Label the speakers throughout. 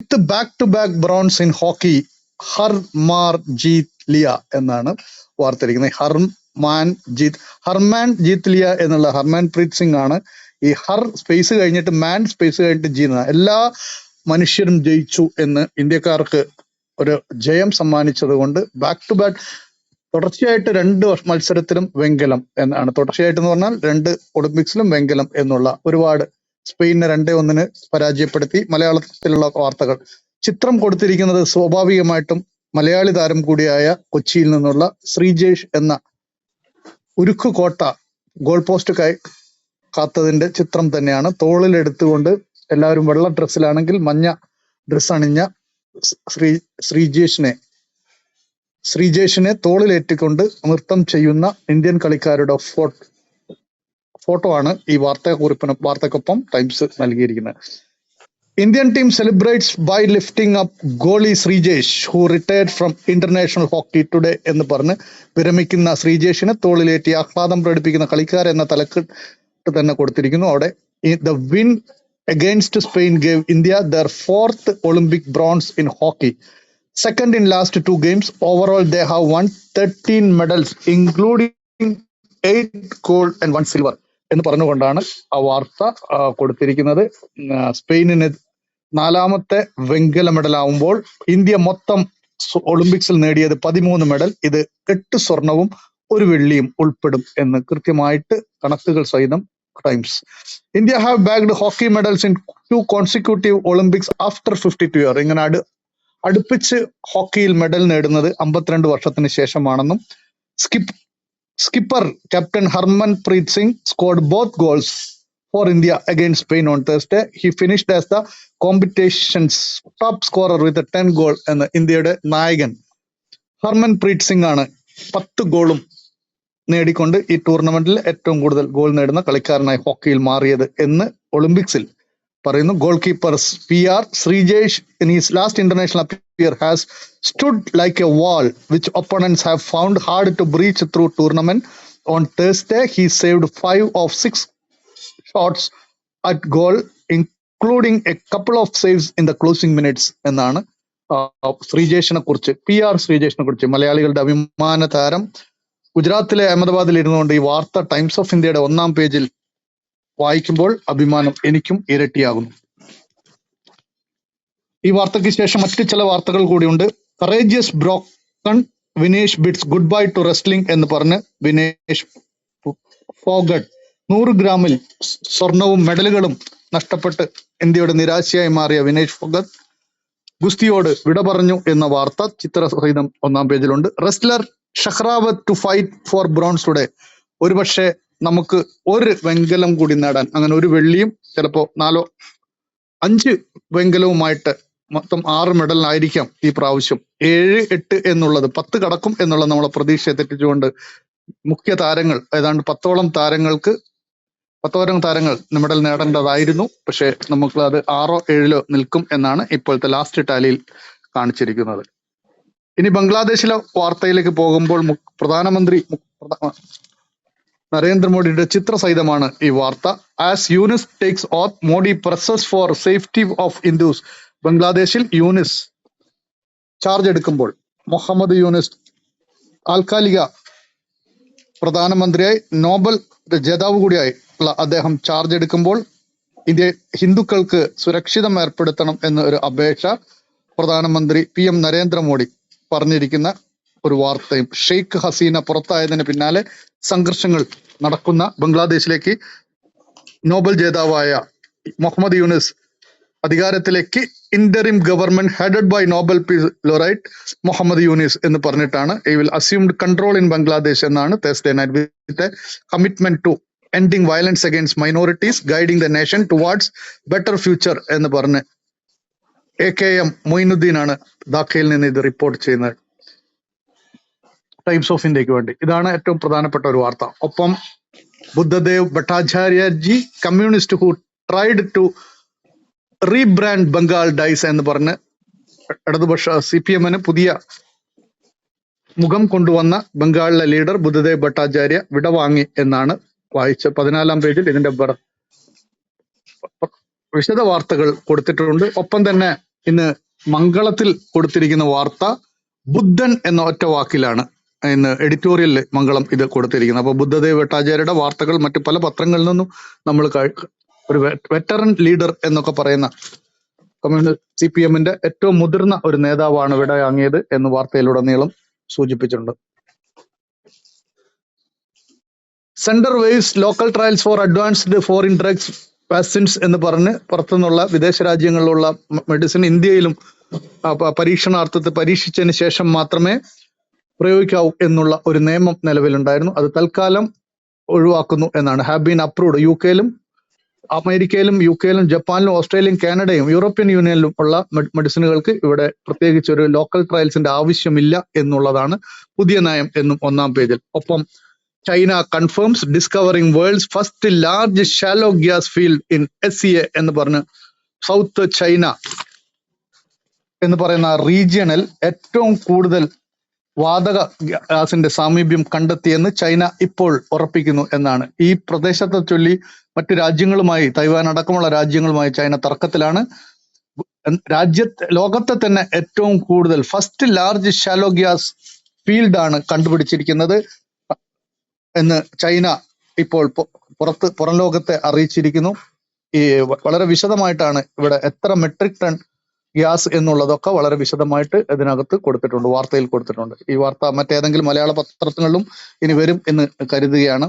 Speaker 1: With back to back bronze in hockey Har മാർ ജീത് ലിയ എന്നാണ് വാർത്തയിരിക്കുന്നത് ഹർമാൻ ജീത് ഹർമാൻ ജീത് ലിയ എന്നുള്ള ഹർമാൻ പ്രീത് സിംഗ് ആണ് ഈ ഹർ സ്പേസ് കഴിഞ്ഞിട്ട് മാൻ സ്പേസ് കഴിഞ്ഞിട്ട് ജീന എല്ലാ മനുഷ്യരും ജയിച്ചു എന്ന് ഇന്ത്യക്കാർക്ക് ഒരു ജയം സമ്മാനിച്ചത് കൊണ്ട് ബാക്ക് ടു ബാക്ക് തുടർച്ചയായിട്ട് രണ്ട് മത്സരത്തിലും വെങ്കലം എന്നാണ്. തുടർച്ചയായിട്ട് എന്ന് പറഞ്ഞാൽ രണ്ട് ഒളിമ്പിക്സിലും വെങ്കലം എന്നുള്ള ഒരുപാട് സ്പെയിനിനെ രണ്ടേ ഒന്നിന് പരാജയപ്പെടുത്തി മലയാളത്തിലുള്ള വാർത്തകൾ. ചിത്രം കൊടുത്തിരിക്കുന്നത് സ്വാഭാവികമായിട്ടും മലയാളി താരം കൂടിയായ കൊച്ചിയിൽ നിന്നുള്ള ശ്രീജേഷ് എന്ന ഉരുക്കു കോട്ട ഗോൾ പോസ്റ്റ് കൈ കാത്തതിന്റെ ചിത്രം തന്നെയാണ്. തോളിൽ എടുത്തുകൊണ്ട് എല്ലാവരും വെള്ള ഡ്രസ്സിലാണെങ്കിൽ മഞ്ഞ ഡ്രസ് അണിഞ്ഞ ശ്രീ ശ്രീജേഷിനെ ശ്രീജേഷിനെ തോളിലേറ്റിക്കൊണ്ട് നൃത്തം ചെയ്യുന്ന ഇന്ത്യൻ കളിക്കാരുടെ ഫോട്ടോ ഫോട്ടോ ആണ് ഈ വാർത്താക്കുറിപ്പിന് വാർത്തക്കൊപ്പം ടൈംസ് നൽകിയിരിക്കുന്നത്. Indian team celebrates by lifting up goalie Sreejesh who retired from international hockey today എന്ന് പറഞ്ഞ് വിരമിക്കുന്ന ശ്രീജേഷിന് തോളിലേറ്റി ആഹ്ലാദം പ്രകടിപ്പിക്കുന്ന കളിക്കാർ എന്ന തലക്കെട്ട് തന്നെ കൊടുത്തിരിക്കുന്നു. അവിടെ the win against Spain gave India their fourth Olympic bronze in hockey second in last two games overall they have won 13 medals including eight gold and one silver. എന്ന് പറഞ്ഞുകൊണ്ടാണ് ആ വാർത്ത കൊടുത്തിരിക്കുന്നത്. സ്പെയിനിന് നാലാമത്തെ വെങ്കല മെഡൽ ആവുമ്പോൾ ഇന്ത്യ മൊത്തം ഒളിമ്പിക്സിൽ നേടിയത് പതിമൂന്ന് മെഡൽ ഇത് എട്ട് സ്വർണവും ഒരു വെള്ളിയും ഉൾപ്പെടും എന്ന് കൃത്യമായിട്ട് കണക്കുകൾ സഹിതം Times. India have bagged hockey medals in two consecutive Olympics after fifty two year ഇങ്ങനെ അടു അടുപ്പിച്ച് ഹോക്കിയിൽ മെഡൽ നേടുന്നത് അമ്പത്തിരണ്ട് വർഷത്തിന് ശേഷമാണെന്നും skip skipper captain Harmanpreet Singh scored both goals for India against Spain on Thursday he finished as the competition's top scorer with ten goal എന്ന് ഇന്ത്യയുടെ നായകൻ ഹർമൻ പ്രീത് സിംഗ് ആണ് പത്ത് ഗോളും നേടിക്കൊണ്ട് ഈ ടൂർണമെന്റിൽ ഏറ്റവും കൂടുതൽ ഗോൾ നേടുന്ന കളിക്കാരനായി ഹോക്കിയിൽ മാറിയത് എന്ന് ഒളിമ്പിക്സിൽ പറയുന്നു. Goal keeper P R Sreejesh in his last international appear has stood like a wall which opponents have found hard to breach through tournament on Thursday he saved five of six shots at goal including a couple of saves in the closing minutes എന്നാണ് ശ്രീജേഷിനെ കുറിച്ച് P R ശ്രീജേഷിനെ കുറിച്ച് മലയാളികളുടെ അഭിമാന താരം ഗുജറാത്തിലെ അഹമ്മദാബാദിൽ ഇരുന്നുകൊണ്ട് ഈ വാർത്ത ടൈംസ് ഓഫ് ഇന്ത്യയുടെ ഒന്നാം പേജിൽ വായിക്കുമ്പോൾ അഭിമാനം എനിക്കും ഇരട്ടിയാകുന്നു. ഈ വാർത്തയ്ക്ക് ശേഷം മറ്റു ചില വാർത്തകൾ കൂടിയുണ്ട്. Courageous broken Vinesh bids goodbye to wrestling എന്ന് പറഞ്ഞ് വിനേഷ് ഫോഗട്ട് നൂറ് ഗ്രാമിൽ സ്വർണവും മെഡലുകളും നഷ്ടപ്പെട്ട് ഇന്ത്യയുടെ നിരാശയായി മാറിയ വിനേഷ് ഫോഗട്ട് ഗുസ്തിയോട് വിട പറഞ്ഞു എന്ന വാർത്ത ചിത്രസഹിതം ഒന്നാം പേജിലുണ്ട്. Wrestler Sehrawat to fight for bronze today ഒരുപക്ഷെ നമുക്ക് ഒരു വെങ്കലം കൂടി നേടാൻ അങ്ങനെ ഒരു വെള്ളിയും ചിലപ്പോ നാലോ അഞ്ച് വെങ്കലവുമായിട്ട് മൊത്തം ആറ് മെഡലിനായിരിക്കാം ഈ പ്രാവശ്യം. ഏഴ് എട്ട് എന്നുള്ളത് പത്ത് കടക്കും എന്നുള്ള നമ്മളെ പ്രതീക്ഷയെ തെറ്റിച്ചുകൊണ്ട് മുഖ്യ താരങ്ങൾ ഏതാണ്ട് പത്തോളം താരങ്ങൾക്ക് പത്തോരം താരങ്ങൾ മെഡൽ നേടേണ്ടതായിരുന്നു. പക്ഷെ നമുക്ക് അത് ആറോ ഏഴിലോ നിൽക്കും എന്നാണ് ഇപ്പോഴത്തെ ലാസ്റ്റ് ടാലിയിൽ കാണിച്ചിരിക്കുന്നത്. ഇനി ബംഗ്ലാദേശിലെ വാർത്തയിലേക്ക് പോകുമ്പോൾ പ്രധാനമന്ത്രി നരേന്ദ്രമോദിയുടെ ചിത്രസഹിതമാണ് ഈ വാർത്ത. As Yunus takes oath Modi presses for safety of Hindus ബംഗ്ലാദേശിൽ യൂനിസ് ചാർജ് എടുക്കുമ്പോൾ മുഹമ്മദ് യൂനിസ് താൽക്കാലിക പ്രധാനമന്ത്രിയായി നോബൽ ജേതാവ് കൂടിയായി ഉള്ള അദ്ദേഹം ചാർജ് എടുക്കുമ്പോൾ ഇന്ത്യ ഹിന്ദുക്കൾക്ക് സുരക്ഷിതം ഏർപ്പെടുത്തണം എന്ന ഒരു അപേക്ഷ പ്രധാനമന്ത്രി പി എം നരേന്ദ്രമോദി പറഞ്ഞിരിക്കുന്ന ഒരു വാർത്തയും. ഷെയ്ഖ് ഹസീന പുറത്തായതിന് പിന്നാലെ സംഘർഷങ്ങൾ നടക്കുന്ന ബംഗ്ലാദേശിലേക്ക് നോബൽ ജേതാവായ മുഹമ്മദ് യൂനിസ് അധികാരത്തിലേക്ക് interim government headed by Nobel peace laureate Muhammad Yunus എന്ന് പറഞ്ഞിട്ടാണ്. I will assumed control in Bangladesh എന്നാണ് Thursday night with commitment to ending violence against minorities guiding the nation towards better future എന്ന് പറഞ്ഞ് A K M മൊയിനുദ്ദീനാണ് ധാക്കയിൽ നിന്ന് ഇത് report ചെയ്യുന്നത്. ടൈംസ് ഓഫ് ഇന്ത്യയ്ക്ക് വേണ്ടി. ഇതാണ് ഏറ്റവും പ്രധാനപ്പെട്ട ഒരു വാർത്ത. ഒപ്പം Buddhadeb ഭട്ടാചാര്യജി communist who tried to rebrand Bengal dies എന്ന് പറഞ്ഞ് ഇടതുപക്ഷ സി പി എമ്മിന് പുതിയ മുഖം കൊണ്ടുവന്ന ബംഗാളിലെ ലീഡർ ബുദ്ധദേവ് ഭട്ടാചാര്യ വിടവാങ്ങി എന്നാണ് വായിച്ച പതിനാലാം പേജിൽ ഇതിന്റെ വിശദ വാർത്തകൾ കൊടുത്തിട്ടുണ്ട്. ഒപ്പം തന്നെ ഇന്ന് മംഗളത്തിൽ കൊടുത്തിരിക്കുന്ന വാർത്ത ബുദ്ധൻ എന്ന ഒറ്റ വാക്കിലാണ് ഇന്ന് എഡിറ്റോറിയലിൽ മംഗളം ഇത് കൊടുത്തിരിക്കുന്നത് അപ്പോൾ ബുദ്ധദേവ് ഭട്ടാചാര്യയുടെ വാർത്തകൾ മറ്റു പല പത്രങ്ങളിൽ നിന്നും നമ്മൾ ഒരു വെറ്ററൻ ലീഡർ എന്നൊക്കെ പറയുന്ന കമ്മ്യൂണിസ്റ്റ് സി പി എമ്മിന്റെ ഏറ്റവും മുതിർന്ന ഒരു നേതാവാണ് ഇവിടെ വാങ്ങിയത് എന്ന് വാർത്തയിലുടനീളം സൂചിപ്പിച്ചിട്ടുണ്ട്. Centre waives local trials for advanced foreign drugs vaccines എന്ന് പറഞ്ഞ് പുറത്തുനിന്നുള്ള വിദേശ രാജ്യങ്ങളിലുള്ള മെഡിസിൻ ഇന്ത്യയിലും പരീക്ഷണാർത്ഥത്തിൽ പരീക്ഷിച്ചതിന് ശേഷം മാത്രമേ പ്രയോഗിക്കാവൂ എന്നുള്ള ഒരു നിയമം നിലവിലുണ്ടായിരുന്നു. അത് തൽക്കാലം ഒഴിവാക്കുന്നു എന്നാണ്. ഹാവ് ബീൻ അപ്രൂവ്ഡ് യു കെയിലും അമേരിക്കയിലും യു കെയിലും ജപ്പാനിലും ഓസ്ട്രേലിയയും കാനഡയും യൂറോപ്യൻ യൂണിയനിലും ഉള്ള മെഡിസിനുകൾക്ക് ഇവിടെ പ്രത്യേകിച്ച് ഒരു ലോക്കൽ ട്രയൽസിന്റെ ആവശ്യമില്ല എന്നുള്ളതാണ് പുതിയ നയം എന്നും ഒന്നാം പേജിൽ. ഒപ്പം China confirms discovering world's first large shallow gas field in S C A എന്ന് പറഞ്ഞ് സൗത്ത് ചൈന എന്ന് പറയുന്ന റീജിയണിൽ ഏറ്റവും കൂടുതൽ വാതക ഗ്യാസിന്റെ സാമീപ്യം കണ്ടെത്തിയെന്ന് ചൈന ഇപ്പോൾ ഉറപ്പിക്കുന്നു എന്നാണ്. ഈ പ്രദേശത്തെ ചൊല്ലി മറ്റു രാജ്യങ്ങളുമായി തൈവാൻ അടക്കമുള്ള രാജ്യങ്ങളുമായി ചൈന തർക്കത്തിലാണ്. രാജ്യത്തെ ലോകത്തെ തന്നെ ഏറ്റവും കൂടുതൽ ഫസ്റ്റ് ലാർജ് ഷാലോ ഗ്യാസ് ഫീൽഡാണ് കണ്ടുപിടിച്ചിരിക്കുന്നത് എന്ന് ചൈന ഇപ്പോൾ പുറത്ത് പുറം ലോകത്തെ അറിയിച്ചിരിക്കുന്നു. ഈ വളരെ വിശദമായിട്ടാണ് ഇവിടെ എത്ര മെട്രിക് ടൺ ഗ്യാസ് എന്നുള്ളതൊക്കെ വളരെ വിശദമായിട്ട് ഇതിനകത്ത് കൊടുത്തിട്ടുണ്ട് വാർത്തയിൽ കൊടുത്തിട്ടുണ്ട്. ഈ വാർത്ത മറ്റേതെങ്കിലും മലയാള പത്രങ്ങളിലും ഇനി വരും എന്ന് കരുതുകയാണ്.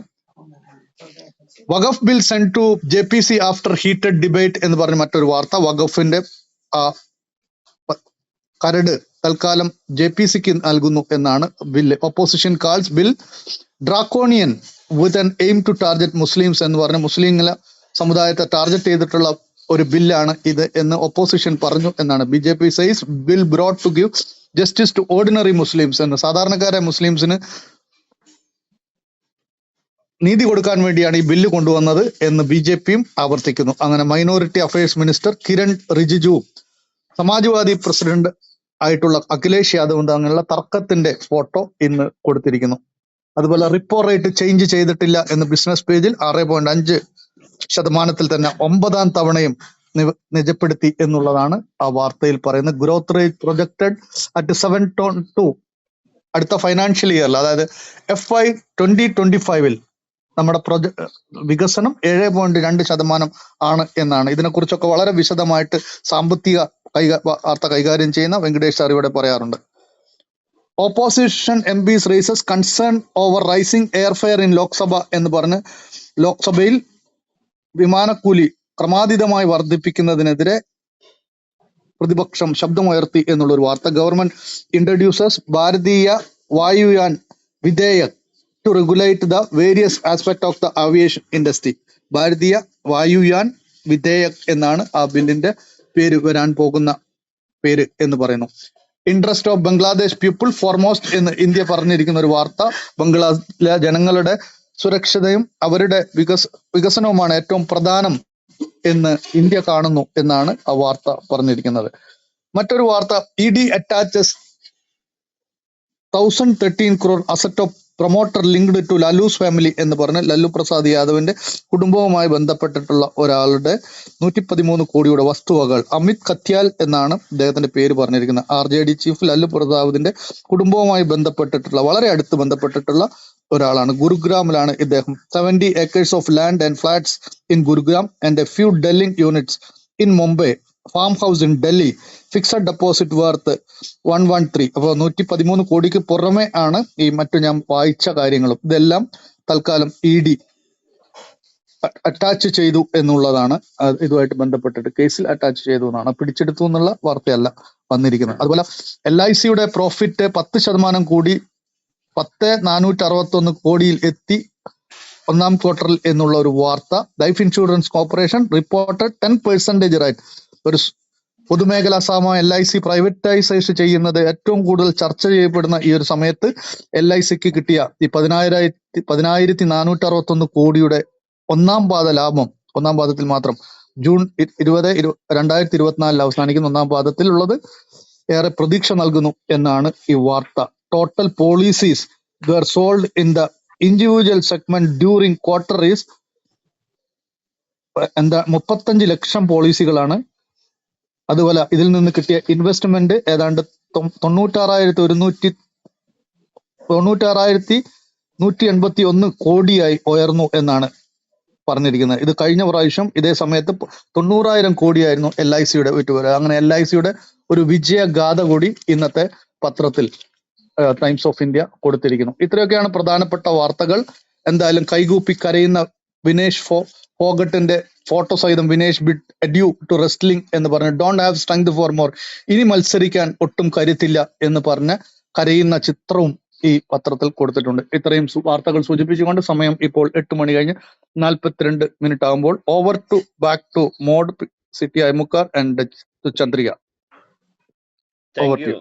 Speaker 1: Waqf bill sent to J P C after heated debate എന്ന് പറഞ്ഞ മറ്റൊരു വാർത്ത വഖഫിന്റെ ആ കരട് തൽക്കാലം ജെ പി സിക്ക് നൽകുന്നു എന്നാണ് bill. Opposition calls bill draconian with an aim to target Muslims എന്ന് പറഞ്ഞ മുസ്ലിങ്ങളെ സമുദായത്തെ ടാർഗറ്റ് ചെയ്തിട്ടുള്ള ഒരു ബില്ലാണ് ഇത് എന്ന് ഒപ്പോസിഷൻ പറഞ്ഞു എന്നാണ്. B J P says bill brought to give justice to ordinary Muslims എന്ന് സാധാരണക്കാരായ മുസ്ലിംസിന് നീതി കൊടുക്കാൻ വേണ്ടിയാണ് ഈ ബില്ല് കൊണ്ടുവന്നത് എന്ന് ബി ജെ പിയും ആവർത്തിക്കുന്നു. അങ്ങനെ minority affairs minister Kiren Rijiju Samajwadi president ആയിട്ടുള്ള അഖിലേഷ് യാദവ് അങ്ങനെയുള്ള തർക്കത്തിന്റെ ഫോട്ടോ ഇന്ന് കൊടുത്തിരിക്കുന്നു. അതുപോലെ റിപ്പോ റേറ്റ് ചേഞ്ച് ചെയ്തിട്ടില്ല എന്ന് ബിസിനസ് പേജിൽ ആറ് പോയിന്റ് അഞ്ച് ശതമാനത്തിൽ തന്നെ ഒമ്പതാം തവണയും നിജപ്പെടുത്തി എന്നുള്ളതാണ് ആ വാർത്തയിൽ പറയുന്നത്. Growth rate projected at seven ton two അടുത്ത ഫൈനാൻഷ്യൽ ഇയറിൽ അതായത് എഫ് ഐ ട്വന്റി ട്വന്റി ഫൈവിൽ നമ്മുടെ പ്രൊജ വികസനം ഏഴ് പോയിന്റ് രണ്ട് ശതമാനം ആണ് എന്നാണ്. ഇതിനെക്കുറിച്ചൊക്കെ വളരെ വിശദമായിട്ട് സാമ്പത്തിക വാർത്ത കൈകാര്യം ചെയ്യുന്ന വെങ്കടേഷ് സാർ ഇവിടെ പറയാറുണ്ട്. Opposition MPs raises concern over rising airfare in Lok Sabha എന്ന് പറഞ്ഞ് ലോക്സഭയിൽ വിമാനക്കൂലി ക്രമാതീതമായി വർദ്ധിപ്പിക്കുന്നതിനെതിരെ പ്രതിപക്ഷം ശബ്ദമുയർത്തി എന്നുള്ള ഒരു വാർത്ത. Government introduces Bharatiya Vayuyan Vidheyak to regulate the various aspect of the aviation industry Bharatiya Vayuyan Vidheyak എന്നാണ് ആ ബില്ലിന്റെ പേര് വരാൻ പോകുന്ന പേര് എന്ന് പറയുന്നു. Interest of Bangladesh people foremost എന്ന് ഇന്ത്യ പറഞ്ഞിരിക്കുന്ന ഒരു വാർത്ത. ബംഗ്ലാദേശിലെ ജനങ്ങളുടെ സുരക്ഷതയും അവരുടെ വികസ വികസനവുമാണ് ഏറ്റവും പ്രധാനം എന്ന് ഇന്ത്യ കാണുന്നു എന്നാണ് ആ വാർത്ത പറഞ്ഞിരിക്കുന്നത്. മറ്റൊരു വാർത്ത E D attaches thousand thirteen crore asset of promoter linked to Lalu's family എന്ന് പറഞ്ഞ് ലല്ലു പ്രസാദ് യാദവിന്റെ കുടുംബവുമായി ബന്ധപ്പെട്ടിട്ടുള്ള ഒരാളുടെ നൂറ്റി പതിമൂന്ന് കോടിയുടെ വസ്തുവകൾ അമിത് കത്യാൽ എന്നാണ് അദ്ദേഹത്തിന്റെ പേര് പറഞ്ഞിരിക്കുന്നത്. R J D chief Lalu പ്രസാദിന്റെ കുടുംബവുമായി ബന്ധപ്പെട്ടിട്ടുള്ള വളരെ അടുത്ത് ബന്ധപ്പെട്ടിട്ടുള്ള ഒരാളാണ്. ഗുരുഗ്രാമിലാണ് ഇദ്ദേഹം. Seventy acres of land and flats in Gurugram and a few dwelling units in Mumbai farm house in Delhi fixed deposit worth one one three അപ്പോൾ നൂറ്റി പതിമൂന്ന് കോടിക്ക് പുറമെ ആണ് ഈ മറ്റു ഞാൻ വായിച്ച കാര്യങ്ങളും. ഇതെല്ലാം തൽക്കാലം ഇ ഡി അറ്റാച്ച് ചെയ്തു എന്നുള്ളതാണ്. ഇതുമായിട്ട് ബന്ധപ്പെട്ടിട്ട് കേസിൽ അറ്റാച്ച് ചെയ്തു എന്നാണ്. പിടിച്ചെടുത്തു എന്നുള്ള വാർത്തയല്ല വന്നിരിക്കുന്നത്. അതുപോലെ എൽ ഐ സിയുടെ പ്രോഫിറ്റ് പത്ത് ശതമാനം കൂടി പത്ത് നാനൂറ്റി അറുപത്തൊന്ന് കോടിയിൽ എത്തി ഒന്നാം ക്വാർട്ടറിൽ എന്നുള്ള ഒരു വാർത്ത. Life insurance corporation reported ten percentage rise ഒരു പൊതുമേഖലാ സ്ഥാപനം എൽ ഐ സി പ്രൈവറ്റൈസേഷൻ ചെയ്യുന്നത് ഏറ്റവും കൂടുതൽ ചർച്ച ചെയ്യപ്പെടുന്ന ഈ ഒരു സമയത്ത് എൽ ഐ സിക്ക് കിട്ടിയ ഈ പതിനായിരത്തി പതിനായിരത്തി നാനൂറ്റി അറുപത്തൊന്ന് കോടിയുടെ ഒന്നാം പാദ ലാഭം ഒന്നാം പാദത്തിൽ മാത്രം ജൂൺ ഇരുപത് ഇരു രണ്ടായിരത്തി ഇരുപത്തിനാലിൽ അവസാനിക്കുന്ന ഒന്നാം പാദത്തിലുള്ളത് ഏറെ പ്രതീക്ഷ നൽകുന്നു എന്നാണ് ഈ വാർത്ത. Total policies were sold in the individual segment during quarter is എന്താ മുപ്പത്തഞ്ച് ലക്ഷം പോളിസികളാണ് അതുപോലെ ഇതിൽ നിന്ന് കിട്ടിയ ഇൻവെസ്റ്റ്മെന്റ് ഏതാണ്ട് തൊണ്ണൂറ്റാറായിരത്തി ഒരുന്നൂറ്റി തൊണ്ണൂറ്റാറായിരത്തി നൂറ്റി എൺപത്തി ഒന്ന് കോടിയായി ഉയർന്നു എന്നാണ് പറഞ്ഞിരിക്കുന്നത്. ഇത് കഴിഞ്ഞ പ്രാവശ്യം ഇതേ സമയത്ത് തൊണ്ണൂറായിരം കോടിയായിരുന്നു എൽ ഐ സിയുടെ വിറ്റുവരവ്. അങ്ങനെ എൽ ഐ സിയുടെ ഒരു വിജയഗാഥ കൂടി ഇന്നത്തെ പത്രത്തിൽ ടൈംസ് ഓഫ് ഇന്ത്യ കൊടുത്തിരിക്കുന്നു. ഇത്രയൊക്കെയാണ് പ്രധാനപ്പെട്ട വാർത്തകൾ. എന്തായാലും കൈകൂപ്പി കരയുന്ന വിനേഷ് ഫോ ഫോഗട്ടിന്റെ ഫോട്ടോ സഹിതം Vinesh bid adieu to wrestling എന്ന് പറഞ്ഞ് don't have strength for more ഇനി മത്സരിക്കാൻ ഒട്ടും കരുത്തില്ല എന്ന് പറഞ്ഞ് കരയുന്ന ചിത്രവും ഈ പത്രത്തിൽ കൊടുത്തിട്ടുണ്ട്. ഇത്രയും വാർത്തകൾ സൂചിപ്പിച്ചുകൊണ്ട് സമയം ഇപ്പോൾ എട്ട് മണി കഴിഞ്ഞ് നാൽപ്പത്തിരണ്ട് മിനിറ്റ് ആകുമ്പോൾ over to back to mode city അയമുക്കാർ and Chandrika over
Speaker 2: you.